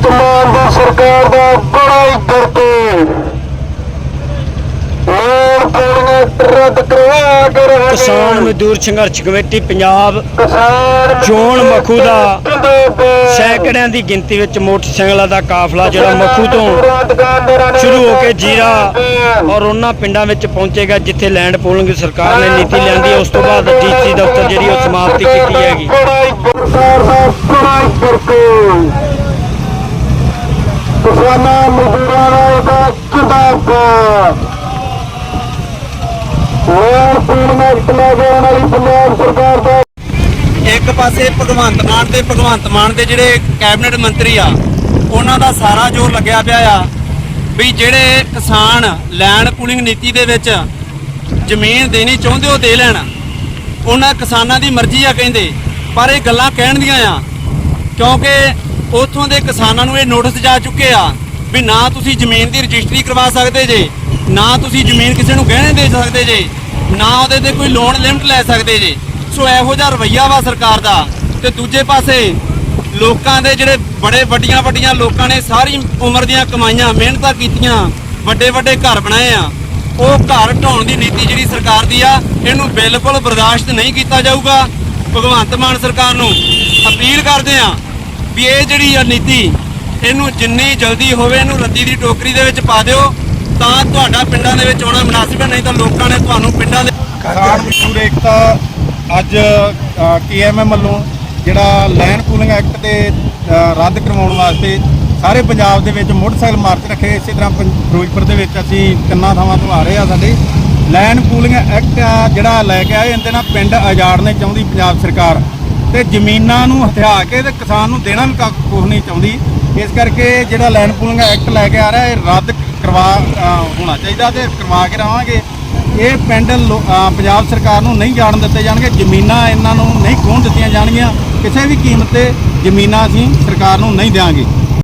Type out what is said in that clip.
ਭਗਵੰਤ ਮਾਨ ਦੀ ਸਰਕਾਰ ਦਾ ਬੜਾ ਹੀ ਕਰਕੇ ਲੋੜ ਪੂਰੀਆਂ ਰੱਦ ਕਰਵਾ ਕੇ ਰਹੇ। ਕਿਸਾਨ ਮਜ਼ਦੂਰ ਸੰਘਰਸ਼ ਕਮੇਟੀ ਪੰਜਾਬ ਕਿਸਾਨ ਜੋਨ ਮਖੂ ਦਾ। ਸੈਂਕੜਿਆਂ ਦੀ ਗਿਣਤੀ ਵਿੱਚ ਮੋਟਰਸਾਈਕਲਾਂ ਦਾ ਕਾਫਲਾ ਜਿਹੜਾ ਮਖੂ ਤੋਂ ਸ਼ੁਰੂ ਹੋ ਕੇ ਜੀਰਾ ਔਰ ਉਹਨਾਂ ਪਿੰਡਾਂ ਵਿੱਚ ਪਹੁੰਚੇਗਾ ਜਿੱਥੇ ਲੈਂਡ ਪੂਲਿੰਗ ਸਰਕਾਰ ਨੇ ਨੀਤੀ ਲਿਆਂਦੀ ਹੈ ਉਸ ਤੋਂ ਬਾਅਦ ਡੀਸੀ ਦਫ਼ਤਰ ਜਿਹੜੀ ਉਹ ਸਮਾਪਤੀ ਕੀਤੀ ਹੈਗੀ ਬੜਾ ਹੀ ਸਰਕਾਰ ਦਾ ਬੜਾ ਹੀ ਕਰਕੇ ਕਿਸਾਨਾਂ ਮਜ਼ਦੂਰਾਂ ਦਾ ਇਹਦਾ ਜਿੰਦਾਬਾਦ ਇੱਕ ਪਾਸੇ ਭਗਵੰਤ ਮਾਨ ਤੇ ਭਗਵੰਤ ਮਾਨ ਦੇ ਜਿਹੜੇ ਕੈਬਨਿਟ ਮੰਤਰੀ ਆ, ਉਹਨਾਂ ਦਾ ਸਾਰਾ ਜੋਰ ਲੱਗਿਆ ਪਿਆ ਆ ਵੀ ਜਿਹੜੇ ਕਿਸਾਨ ਲੈਂਡ ਪੂਲਿੰਗ ਨੀਤੀ ਦੇ ਵਿੱਚ ਜ਼ਮੀਨ ਦੇਣੀ ਚਾਹੁੰਦੇ ਹੋ ਦੇ ਲੈਣ। ਉਹਨਾਂ ਕਿਸਾਨਾਂ ਦੀ ਮਰਜ਼ੀ ਆ ਕਹਿੰਦੇ, ਪਰ ਇਹ ਗੱਲਾਂ ਕਹਿਣ ਦੀਆਂ ਆ, ਕਿਉਂਕਿ ਉਥੋਂ ਦੇ ਕਿਸਾਨਾਂ ਨੂੰ ਇਹ ਨੋਟਿਸ ਜਾ ਚੁੱਕੇ ਆ ਵੀ ਨਾ ਤੁਸੀਂ ਜ਼ਮੀਨ ਦੀ ਰਜਿਸਟਰੀ ਕਰਵਾ ਸਕਦੇ ਜੇ, ਨਾ ਤੁਸੀਂ ਜ਼ਮੀਨ ਕਿਸੇ ਨੂੰ ਗਹਿਣੇ ਦੇ ਸਕਦੇ ਜੇ, ਨਾ ਉਹਦੇ ਤੇ ਕੋਈ ਲੋਨ ਲਿਮਟ ਲੈ ਸਕਦੇ ਜੇ। ਸੋ ਇਹੋ ਜਿਹਾ ਰਵਈਆ ਵਾ ਸਰਕਾਰ ਦਾ। ਤੇ ਦੂਜੇ ਪਾਸੇ ਲੋਕਾਂ ਦੇ ਜਿਹੜੇ ਬੜੇ ਵੱਡੀਆਂ ਵੱਡੀਆਂ ਲੋਕਾਂ ਨੇ ਸਾਰੀ ਉਮਰ ਦੀਆਂ ਕਮਾਈਆਂ, ਮਿਹਨਤਾਂ ਕੀਤੀਆਂ, ਵੱਡੇ ਵੱਡੇ ਘਰ ਬਣਾਏ ਆ, ਉਹ ਘਰ ਢਾਉਣ ਦੀ ਨੀਤੀ ਜਿਹੜੀ ਸਰਕਾਰ ਦੀ ਆ, ਇਹਨੂੰ ਬਿਲਕੁਲ ਬਰਦਾਸ਼ਤ ਨਹੀਂ ਕੀਤਾ ਜਾਊਗਾ। ਭਗਵੰਤ ਮਾਨ ਸਰਕਾਰ ਨੂੰ ਅਪੀਲ ਕਰਦੇ ਆ ਵੀ ਇਹ ਜਿਹੜੀ ਆ ਨੀਤੀ ਇਹਨੂੰ ਜਿੰਨੀ ਜਲਦੀ ਹੋਵੇ ਇਹਨੂੰ ਰੱਦੀ ਦੀ ਟੋਕਰੀ ਦੇ ਵਿੱਚ ਪਾ ਦਿਓ, ਤਾਂ ਤੁਹਾਡਾ ਪਿੰਡਾਂ ਦੇ ਵਿੱਚ ਆਉਣਾ ਮੁਨਾਸਿਬ ਹੈ, ਨਹੀਂ ਤਾਂ ਲੋਕਾਂ ਨੇ ਤੁਹਾਨੂੰ ਪਿੰਡਾਂ ਦੇ ਕਿਸਾਨ ਮਜ਼ਦੂਰ ਏਕਤਾ ਅੱਜ ਕੇਐਮਐਮ ਵੱਲੋਂ ਜਿਹੜਾ ਲੈਂਡ ਪੂਲਿੰਗ ਐਕਟ ਤੇ ਰੱਦ ਕਰਵਾਉਣ ਵਾਸਤੇ ਸਾਰੇ ਪੰਜਾਬ ਦੇ ਵਿੱਚ ਮੋਟਰਸਾਈਕਲ ਮਾਰਚ ਰੱਖੇ ਇਸੇ ਤਰ੍ਹਾਂ ਪੰ- ਫਿਰੋਜ਼ਪੁਰ ਦੇ ਵਿੱਚ ਅਸੀਂ ਤਿੰਨਾਂ ਥਾਵਾਂ ਤੋਂ ਆ ਰਹੇ ਆ ਸਾਡੇ। ਲੈਂਡ ਪੂਲਿੰਗ ਐਕਟ ਜਿਹੜਾ ਲੈ ਕੇ ਆਏ, ਇਹਦੇ ਨਾਲ ਪਿੰਡ ਆਜ਼ਾੜਨੇ ਚਾਹੁੰਦੀ ਪੰਜਾਬ ਸਰਕਾਰ। ਤੇ ਜ਼ਮੀਨਾਂ ਨੂੰ ਹਥਿਆ ਕੇ ਤੇ ਕਿਸਾਨ ਨੂੰ ਦੇਣਾ ਵੀ ਕੱਖ ਕੁਛ ਨਹੀਂ ਚਾਹੁੰਦੀ। ਇਸ ਕਰਕੇ ਜਿਹੜਾ ਲੈਂਡ ਪੂਲਿੰਗ ਐਕਟ ਲੈ ਕੇ ਆ ਰਿਹਾ, ਇਹ ਰੱਦ ਕਰਵਾ ਹੋਣਾ ਚਾਹੀਦਾ ਤੇ ਕਰਵਾ ਕੇ ਰਵਾਂਗੇ। ਇਹ ਪਿੰਡ ਲੋ- ਪੰਜਾਬ ਸਰਕਾਰ ਨੂੰ ਨਹੀਂ ਜਾਣ ਦਿੱਤੇ ਜਾਣਗੇ, ਜ਼ਮੀਨਾਂ ਇਹਨਾਂ ਨੂੰ ਨਹੀਂ ਖੋਹਣ ਦਿੱਤੀਆਂ ਜਾਣਗੀਆਂ। ਕਿਸੇ ਵੀ ਕੀਮਤ ਤੇ ਜ਼ਮੀਨਾਂ ਅਸੀਂ ਸਰਕਾਰ ਨੂੰ ਨਹੀਂ ਦੇਵਾਂਗੇ